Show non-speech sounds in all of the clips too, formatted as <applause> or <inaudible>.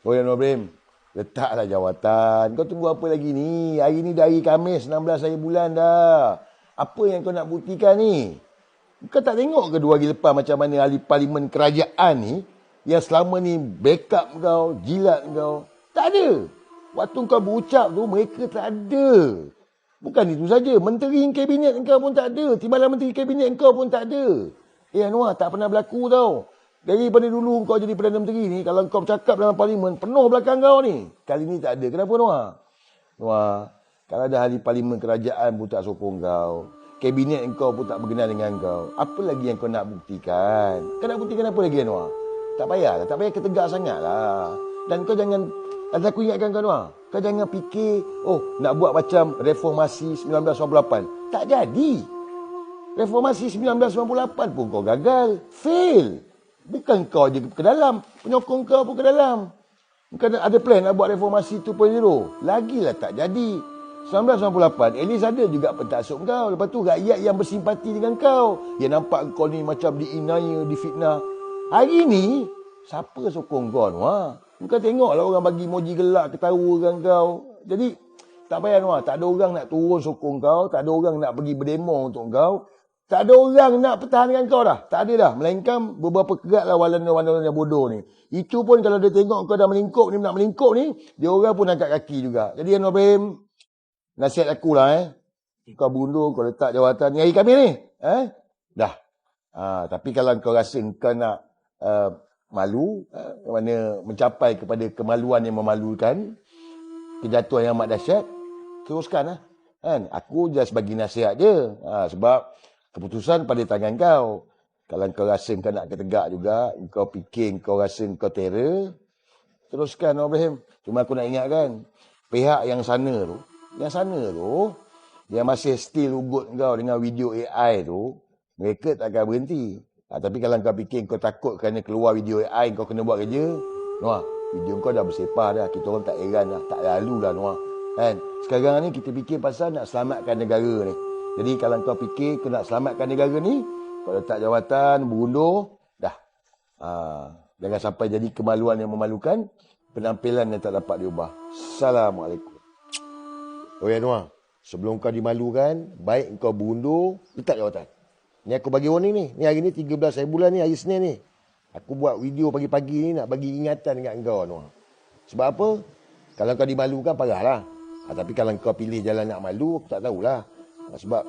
Oh ya Nobrim, letaklah jawatan. Kau tunggu apa lagi ni? Hari ni dah hari Khamis, 16 hari bulan dah. Apa yang kau nak buktikan ni? Kau tak tengok ke dua hari lepas macam mana ahli parlimen kerajaan ni yang selama ni backup kau, jilat kau. Tak ada. Waktu kau berucap tu mereka tak ada. Bukan itu saja, menteri kabinet kau pun tak ada. Timbalan menteri kabinet kau pun tak ada. Eh Anwar, tak pernah berlaku tau. Daripada dulu kau jadi Perdana Menteri ni, kalau kau bercakap dalam parlimen, penuh belakang kau ni. Kali ni tak ada. Kenapa Noah? Noah, kalau ada ahli parlimen kerajaan pun tak sokong kau. Kabinet kau pun tak berkenan dengan kau. Apa lagi yang kau nak buktikan? Kau nak buktikan apa lagi Noah? Tak payah lah. Tak payah ketegak sangat lah. Dan kau jangan, dan aku ingatkan kau Noah. Kau jangan fikir, oh nak buat macam reformasi 1998. Tak jadi. Reformasi 1998 pun kau gagal. Fail. Bukan kau je ke dalam. Penyokong kau pun ke dalam. Bukan ada plan nak buat reformasi 2.0. Lagilah tak jadi. 1998, at least ada juga pentaksub kau. Lepas tu rakyat yang bersimpati dengan kau. Yang nampak kau ni macam diinaya, difitnah. Hari ni, siapa sokong kau ni? Ha? Kau tengoklah orang bagi moji gelak ketawa dengan kau. Jadi, tak payah Noah. Tak ada orang nak turun sokong kau. Tak ada orang nak pergi berdemo untuk kau. Tak ada orang nak pertahankan kau dah. Tak ada dah. Melainkan beberapa kerat lah walan-walan yang bodoh ni. Itu pun kalau dia tengok kau dah melingkup ni, nak melingkup ni, dia orang pun angkat kaki juga. Jadi Anwar Ibrahim, nasihat aku lah eh. Kau bundur, kau letak jawatan ni hari kami ni. Eh? Dah. Ha, tapi kalau kau rasa kau nak uh, malu, uh, mana mencapai kepada kemaluan yang memalukan, kejatuhan yang amat dahsyat, teruskan lah. Kan? Aku just bagi nasihat je. Ha, sebab keputusan pada tangan kau. Kalau kau rasa kau nak ketegak juga, kau fikir kau rasa kau terror, teruskan Ibrahim. Cuma aku nak ingatkan, pihak yang sana tu, yang sana tu, yang masih still ugut kau dengan video AI tu, mereka tak akan berhenti. Ha, tapi kalau kau fikir kau takut kerana keluar video AI, kau kena buat kerja, Noah, video kau dah bersepah dah. Kita orang tak heran dah. Tak lalu dah Noah. Kan? Sekarang ni kita fikir pasal nak selamatkan negara ni. Jadi kalau kau fikir kau nak selamatkan negara ni, kau letak jawatan, berundur, dah. Ha, jangan sampai jadi kemaluan yang memalukan, penampilan yang tak dapat diubah. Assalamualaikum. Oh ya Noah, sebelum kau dimalukan, baik kau berundur, letak jawatan. Ni aku bagi warning ni. Ni hari ni 13 hari bulan ni, hari Senin ni. Aku buat video pagi-pagi ni nak bagi ingatan dekat kau Noah. Sebab apa? Kalau kau dimalukan, parahlah. Ha, tapi kalau kau pilih jalan nak malu, aku tak tahulah. Ha, sebab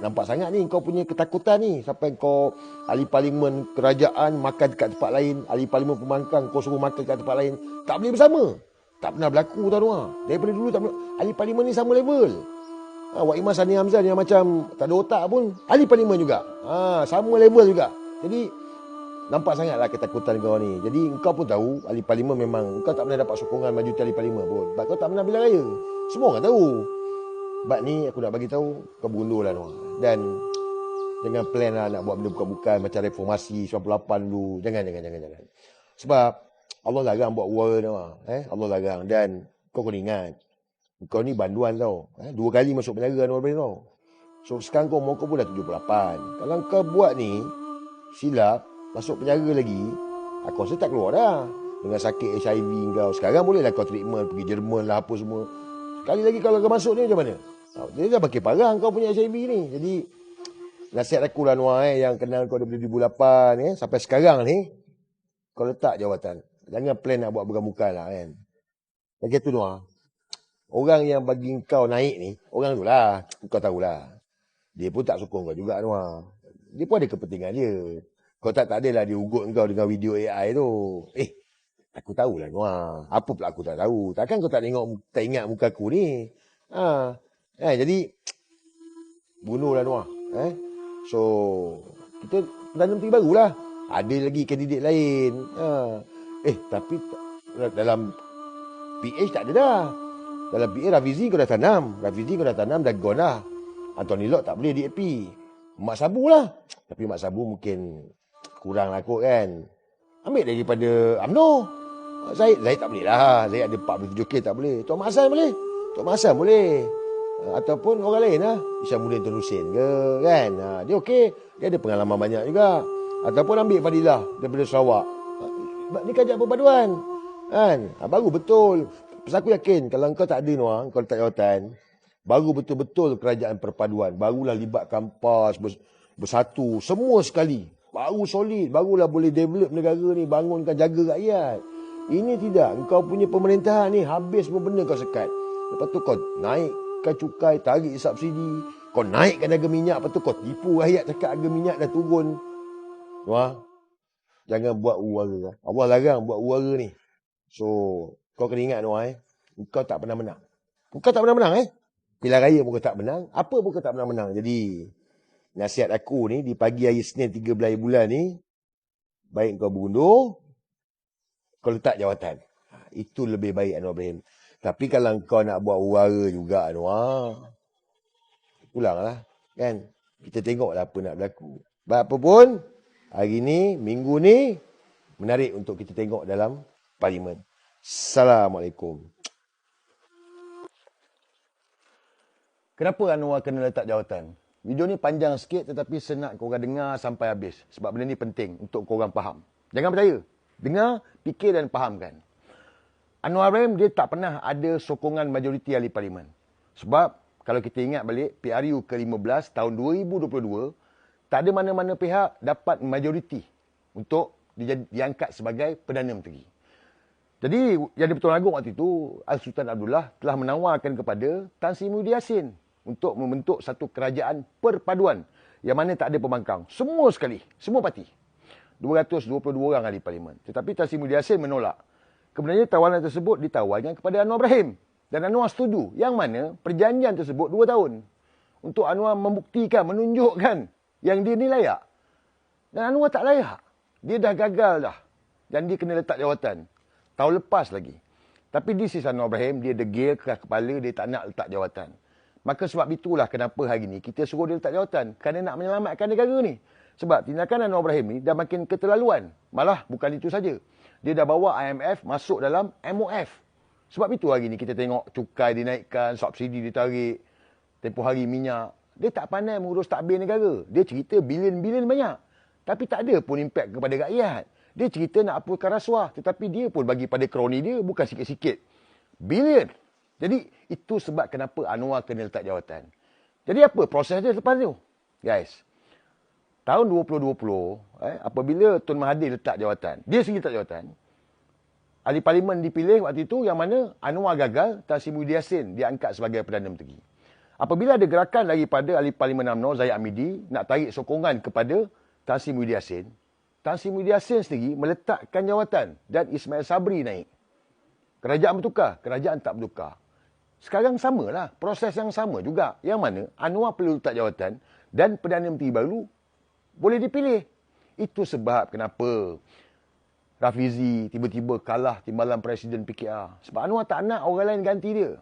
nampak sangat ni kau punya ketakutan ni sampai kau ahli parlimen kerajaan makan dekat tempat lain, ahli parlimen pembangkang kau suruh makan dekat tempat lain, tak boleh bersama. Tak pernah berlaku tau Noah. Daripada dulu tak pernah. Ahli parlimen ni sama level. Ha, Wak Iman Sani Hamzah yang macam tak ada otak pun, ahli parlimen juga. Ha, sama level juga. Jadi, nampak sangatlah ketakutan kau ni. Jadi, kau pun tahu, ahli parlimen memang, kau tak pernah dapat sokongan maju ahli parlimen pun. Sebab kau tak pernah bilang raya. Semua orang tahu. Sebab ni aku nak bagi tahu kau bundur lah Noah. Dan jangan plan lah nak buat benda bukan-bukan macam reformasi 98 dulu. Jangan, jangan, jangan, jangan. Sebab Allah larang buat war Noah. Eh? Allah larang. Dan kau kena ingat. Kau ni banduan tau. Eh? Dua kali masuk penjara Noah Ibrahim tau. So sekarang kau umur kau pun dah 78. Kalau kau buat ni silap, masuk penjara lagi, aku rasa tak keluar dah. Dengan sakit HIV kau. Sekarang boleh lah kau treatment, pergi Jerman lah apa semua. Sekali lagi kalau kau masuk ni macam mana? Dia dah pakai parang kau punya HIV ni. Jadi, nasihat aku lah Noah eh, yang kenal kau daripada 2008 eh, sampai sekarang ni, kau letak jawatan. Jangan plan nak buat bukan-bukan lah kan. Lagi tu Noah, orang yang bagi kau naik ni, orang tu lah, kau tahulah. Dia pun tak sokong kau juga Noah. Dia pun ada kepentingan dia. Kau tak tak adalah dia ugut kau dengan video AI tu. Eh, aku tahulah Noah. Apa pula aku tak tahu. Takkan kau tak tengok, tak ingat muka aku ni. Ha, Eh, jadi bunuhlah Noah. Eh? So, kita Perdana Menteri barulah. Ada lagi kandidat lain. Ha. Eh, tapi dalam PH tak ada dah. Dalam PH Rafizi kau dah tanam. Rafizi kau dah tanam dah gone lah. Anthony Locke tak boleh DAP. Mak Sabu lah. Tapi Mak Sabu mungkin kurang lah kot kan. Ambil daripada UMNO. Zaid, Zaid tak boleh lah. Zaid ada 47K tak boleh. Mak Hassan boleh. Mak Hassan boleh. Uh, ataupun orang lain lah. Isyamuddin Tun Hussein ke kan. Ha, dia okey. Dia ada pengalaman banyak juga. Ataupun ambil Fadilah daripada Sarawak. Uh, dia kajak perpaduan. Kan? Ha, baru betul. Pasal aku yakin kalau kau tak ada Noah, kau letak jawatan, baru betul-betul kerajaan perpaduan. Barulah libatkan PAS, bersatu, semua sekali. Baru solid, barulah boleh develop negara ni, bangunkan, jaga rakyat. Ini tidak, kau punya pemerintahan ni habis semua benda kau sekat. Lepas tu kau naikkan cukai, tarik subsidi, kau naikkan harga minyak, lepas tu kau tipu rakyat cakap harga minyak dah turun. Wah, jangan buat uara. Allah larang buat uara ni. So, kau kena ingat Noah eh. Kau tak pernah menang. Kau tak pernah menang eh. Pilihan raya pun kau tak menang. Apa pun kau tak pernah menang. Jadi, nasihat aku ni di pagi hari Senin 13 bulan ni, baik kau berundur, kau letak jawatan. Ha, itu lebih baik Anwar Ibrahim. Tapi kalau kau nak buat uara juga Anwar, pulanglah. Kan? Kita tengoklah apa nak berlaku. Baik apa pun, hari ni, minggu ni, menarik untuk kita tengok dalam parlimen. Assalamualaikum. Kenapa Anwar kena letak jawatan? Video ni panjang sikit tetapi senang korang dengar sampai habis. Sebab benda ni penting untuk korang faham. Jangan percaya. Dengar, fikir dan fahamkan. Anwar Ibrahim dia tak pernah ada sokongan majoriti ahli parlimen. Sebab kalau kita ingat balik PRU ke-15 tahun 2022 tak ada mana-mana pihak dapat majoriti untuk diangkat sebagai Perdana Menteri. Jadi yang di-Pertuan Agong waktu itu, Al-Sultan Abdullah telah menawarkan kepada Tan Sri Muhyiddin Yassin untuk membentuk satu kerajaan perpaduan yang mana tak ada pembangkang. Semua sekali, semua parti. 222 orang ahli parlimen. Tetapi Tan Sri Muhyiddin Yassin menolak. Kemudiannya tawaran tersebut ditawarkan kepada Anwar Ibrahim. Dan Anwar setuju. Yang mana perjanjian tersebut dua tahun. Untuk Anwar membuktikan, menunjukkan yang dia ni layak. Dan Anwar tak layak. Dia dah gagal dah. Dan dia kena letak jawatan. Tahun lepas lagi. Tapi di sisi Anwar Ibrahim, dia degil keras kepala, dia tak nak letak jawatan. Maka sebab itulah kenapa hari ini kita suruh dia letak jawatan. Kerana nak menyelamatkan negara ni. Sebab tindakan Anwar Ibrahim ni dah makin keterlaluan. Malah bukan itu saja. Dia dah bawa IMF masuk dalam MOF. Sebab itu hari ini kita tengok cukai dinaikkan, subsidi ditarik, tempoh hari minyak. Dia tak pandai mengurus takbir negara. Dia cerita bilion-bilion banyak. Tapi tak ada pun impak kepada rakyat. Dia cerita nak apurkan rasuah. Tetapi dia pun bagi pada kroni dia bukan sikit-sikit. Bilion. Jadi itu sebab kenapa Anwar kena letak jawatan. Jadi apa proses dia lepas tu? Guys. Tahun 2020, eh, apabila Tun Mahathir letak jawatan. Dia sendiri letak jawatan. Ahli Parlimen dipilih waktu itu yang mana Anwar gagal, Muhyiddin Yassin diangkat sebagai Perdana Menteri. Apabila ada gerakan daripada Ahli Parlimen UMNO, Zaid Amidi, nak tarik sokongan kepada Muhyiddin Yassin, Tan Sri Muhyiddin Yassin sendiri meletakkan jawatan dan Ismail Sabri naik. Kerajaan bertukar, kerajaan tak bertukar. Sekarang samalah, proses yang sama juga. Yang mana Anwar perlu letak jawatan dan Perdana Menteri baru boleh dipilih. Itu sebab kenapa Rafizi tiba-tiba kalah timbalan Presiden PKR. Sebab Anwar tak nak orang lain ganti dia.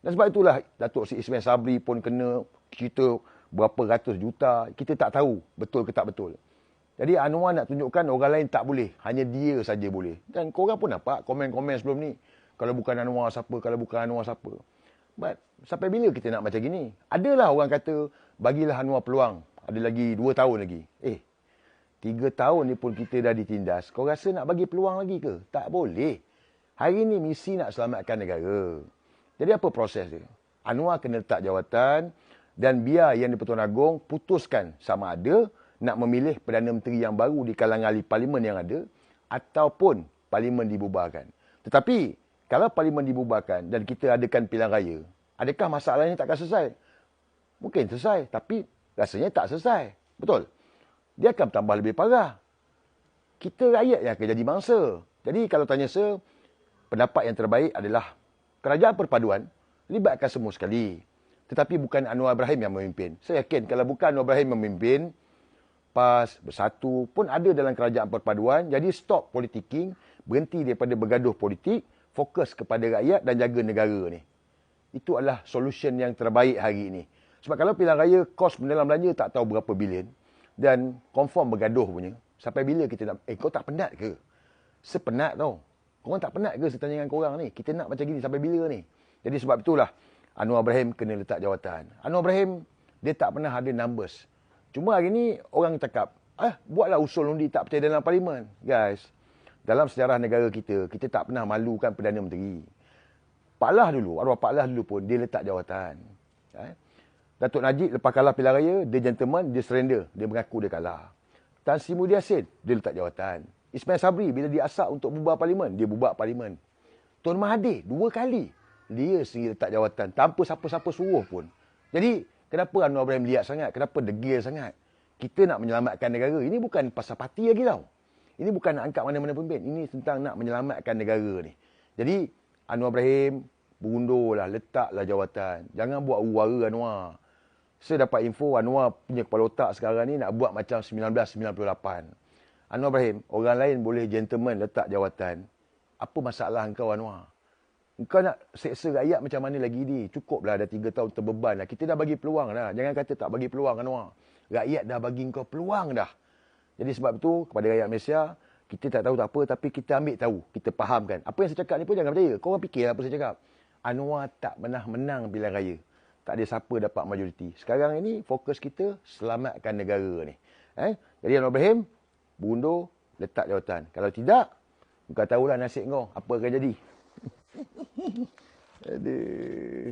Dan sebab itulah Datuk Sri Ismail Sabri pun kena cerita berapa ratus juta. Kita tak tahu betul ke tak betul. Jadi Anwar nak tunjukkan orang lain tak boleh. Hanya dia saja boleh. Dan korang pun nampak komen-komen sebelum ni. Kalau bukan Anwar siapa, kalau bukan Anwar siapa. But sampai bila kita nak macam gini? Adalah orang kata bagilah Anwar peluang. Ada lagi dua tahun lagi. Eh, tiga tahun ni pun kita dah ditindas. Kau rasa nak bagi peluang lagi ke? Tak boleh. Hari ni misi nak selamatkan negara. Jadi apa proses dia? Anwar kena letak jawatan dan biar yang di Pertuan Agong putuskan sama ada nak memilih Perdana Menteri yang baru di kalangan ahli parlimen yang ada ataupun parlimen dibubarkan. Tetapi kalau parlimen dibubarkan dan kita adakan pilihan raya, adakah masalahnya takkan selesai? Mungkin selesai tapi rasanya tak selesai. Betul? Dia akan tambah lebih parah. Kita rakyat yang akan jadi mangsa. Jadi kalau tanya saya, pendapat yang terbaik adalah kerajaan perpaduan libatkan semua sekali. Tetapi bukan Anwar Ibrahim yang memimpin. Saya yakin kalau bukan Anwar Ibrahim memimpin, PAS, Bersatu pun ada dalam kerajaan perpaduan. Jadi stop politiking, berhenti daripada bergaduh politik, fokus kepada rakyat dan jaga negara ni. Itu adalah solution yang terbaik hari ini. Sebab kalau pilihan raya kos mendalam belanja tak tahu berapa bilion dan confirm bergaduh punya. Sampai bila kita nak, eh kau tak penat ke? Sepenat tau. Korang tak penat ke saya tanya dengan korang ni? Kita nak macam gini sampai bila ni? Jadi sebab itulah Anwar Ibrahim kena letak jawatan. Anwar Ibrahim, dia tak pernah ada numbers. Cuma hari ni orang cakap, ah buatlah usul undi tak percaya dalam parlimen. Guys, dalam sejarah negara kita, kita tak pernah malukan Perdana Menteri. Pak Lah dulu, arwah Pak Lah dulu pun, dia letak jawatan. Eh? Datuk Najib lepas kalah pilihan raya, dia gentleman, dia surrender. Dia mengaku dia kalah. Tan Sri Muhyiddin Yassin, dia letak jawatan. Ismail Sabri, bila dia asak untuk bubar parlimen, dia bubar parlimen. Tuan Mahathir, dua kali, dia sendiri letak jawatan. Tanpa siapa-siapa suruh pun. Jadi, kenapa Anwar Ibrahim lihat sangat? Kenapa degil sangat? Kita nak menyelamatkan negara. Ini bukan pasal parti lagi tau. Ini bukan nak angkat mana-mana pemimpin. Ini tentang nak menyelamatkan negara ni. Jadi, Anwar Ibrahim, berundurlah, letaklah jawatan. Jangan buat uara Anwar. Saya dapat info Anwar punya kepala otak sekarang ni nak buat macam 1998. Anwar Ibrahim, orang lain boleh gentleman letak jawatan. Apa masalah engkau Anwar? Engkau nak seksa rakyat macam mana lagi ni? Cukuplah dah tiga tahun terbeban dah. Kita dah bagi peluang dah. Jangan kata tak bagi peluang Anwar. Rakyat dah bagi engkau peluang dah. Jadi sebab itu kepada rakyat Malaysia, kita tak tahu tak apa tapi kita ambil tahu. Kita fahamkan. Apa yang saya cakap ni pun jangan percaya. Kau orang fikirlah apa saya cakap. Anwar tak pernah menang pilihan raya. Tak ada siapa dapat majoriti. Sekarang ini fokus kita selamatkan negara ni. Eh? Jadi Anwar Ibrahim, bundur, letak jawatan. Kalau tidak, kau tahulah nasib kau. Apa akan jadi. <laughs> Aduh.